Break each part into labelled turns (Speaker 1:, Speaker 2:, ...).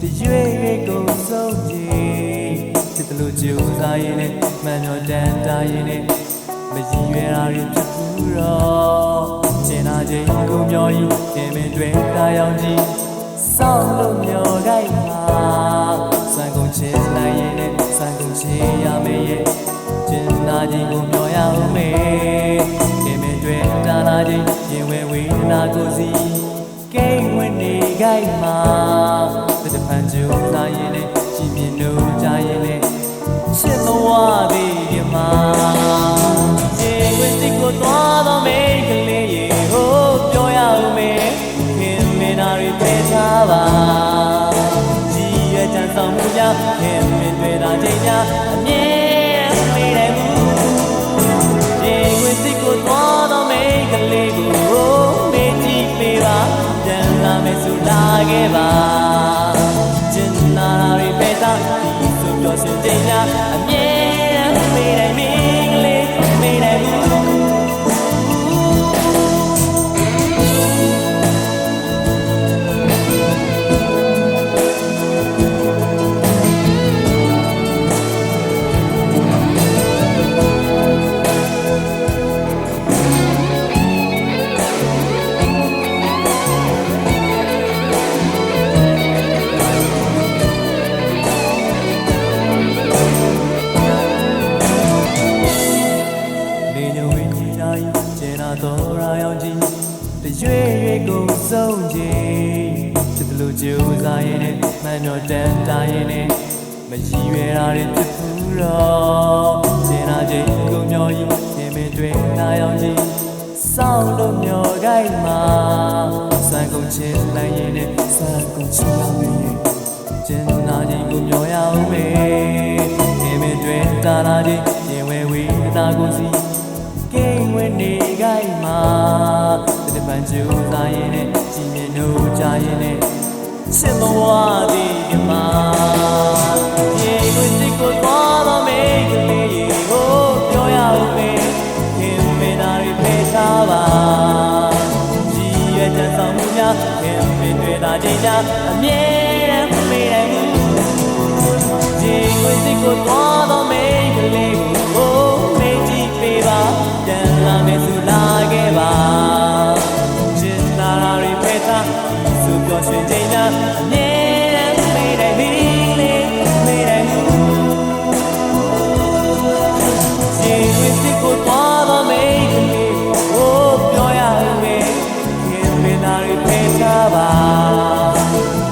Speaker 1: တရွေ့ရွေ့ကိုဆုံးကြည့်ချစ်တယ်လို့ကြိုးစားရင်နဲ့မှန်တော့တန်တာရင်နဲ့မရည်ရွယ်တာတွေဖြစ်ဘူးတော့ကျင်နာခြင်းကိုမျောရင်ခင်မင်တွေတာရောက်ကြည့်စောင့်လို့မျောခိုင်းမှာစံကုန်ချင်နိုင်ရင်နဲ့စံကုန်ချင်ရမယ်ရဲ့ကျင်နာခြင်းကိုမျောရအောင်မေခင်မင်တွေတာနာခြင်း နေခိုင်းမှာတစ်ဖန်ကြိုးစားရင်နဲ့ကြည်မြင်လို့ကြရင်နဲ့ရှင်းသွားသေးတယ်မှာရေဝင်စိတ်ကိုသွားတော့မေကလေးရေဟိုးပြောရအောင်မေခင်မင်နာတွေဖယ်ထားပါကြည်ရဲ့ချမ်းဆောင်မှုများခင် ဆိုလာခဲ့ပါကျင်နာရီပဲသာဒီဆိုပြောစင်ချိန်များအမြဲမေးတယ်မ နာတော်ရာရောက်ကြီးတရွေ့ရွေ့ကိုဆုံးကြီးချစ်တယ်လို့ကြိုးစားရင်နဲ့မှန်တော့တန်တာရင်နဲ့မရည်ရွယ်တာတွေဖြစ်ဘူးတော့ကျင်နာခြင်းကိုမျောရင်ခင်မင်တွေနာရောက်ကြီးစောင့်လို့မျောခိုင်းမှာစံကုန်ချင်လိုက်ရင်နဲ့စံကုန်ချင်ရမယ်ကျင်နာခြင်းကိုမျောရအောင်မေခင်မင်တွေတာနာခြင်းရင်ဝဲဝေဒနာကိုစီ တစ်ပံကျူစားရင်နဲ့ကြည်မြင်တို့ကြရင်နဲ့ရှင်းသွားသည်ဒီမှာရေကိုစိတ်ကိုသွားတော့မေကလေးရေဟိုးပြောရအောင်မေခင်မင်နာတွေဖေးထားပါကြည်ရဲ့တန်ဆောင်မှုများခင်မင်တွေသာချိန်များအမြဲတမ်းမေးတယ်မူဒီကိုစိတ်ကိုသွားတော့မေး အခါသူပြောရွှင်ချိန်သာနေမေးတိုင်းမိလေးမေးတိုင်းမူရှင်ဝစ်စစ်ကိုသွားတော့မေးတယ်ဟိုပြောရမယ်ခင်မင်းသားတွေဖေးချပါ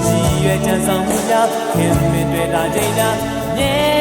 Speaker 1: ကြီးရွယ်ချမ်းဆောင်မှုကြောင့်ခင်မင်းတွေ့တာချိန်သာနေ